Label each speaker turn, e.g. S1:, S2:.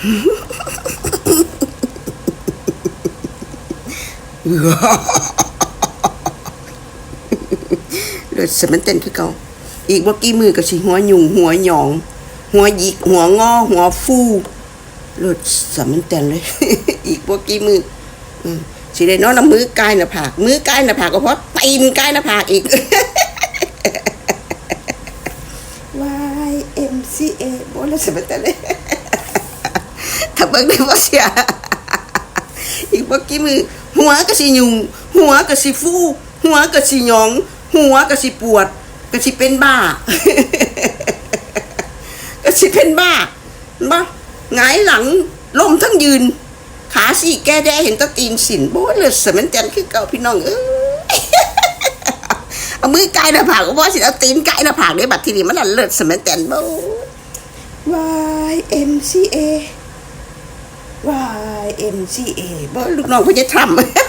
S1: เลือดสมันเต้นคือเก่าอีกบ่กี่มือก็สิหัวหยุ่งหัวหยอง หัวหยิกหัวงอ หัวฟูเลือดสมันเต้นเลย อีกบ่กี่มืออืสิได้นอนน้ำมือกายหน้าผากมือกายหน้าผากก็เพราะตีนกายหน้าผากอีก Y M C A บ่แล้วสมันเต้นเลย ถ้าเบิ่งได้บ่เสียอีกบ่กี่มือหัวก็สิยุงหัวก็สิฟูหัวก็สิหยอง หัวก็สิปวดก็สิเป็นบ้าก็สิเป็นบ้าบ้าหงายหลังล้มทั้งยืน ขาสี่แก้แด้เห็นตะตีนสินโบ้เลยสมันจันคือเก่าพี่น้องเอ้ยเอามือไกายหน้าผากก็บ่สิเอาตีนไกายหน้าผากได้บัดทีนี้มันละเลิศสมันจันโบ้ Y M C A Y M C A บ่ลูกน้องเพิ่นจะทำ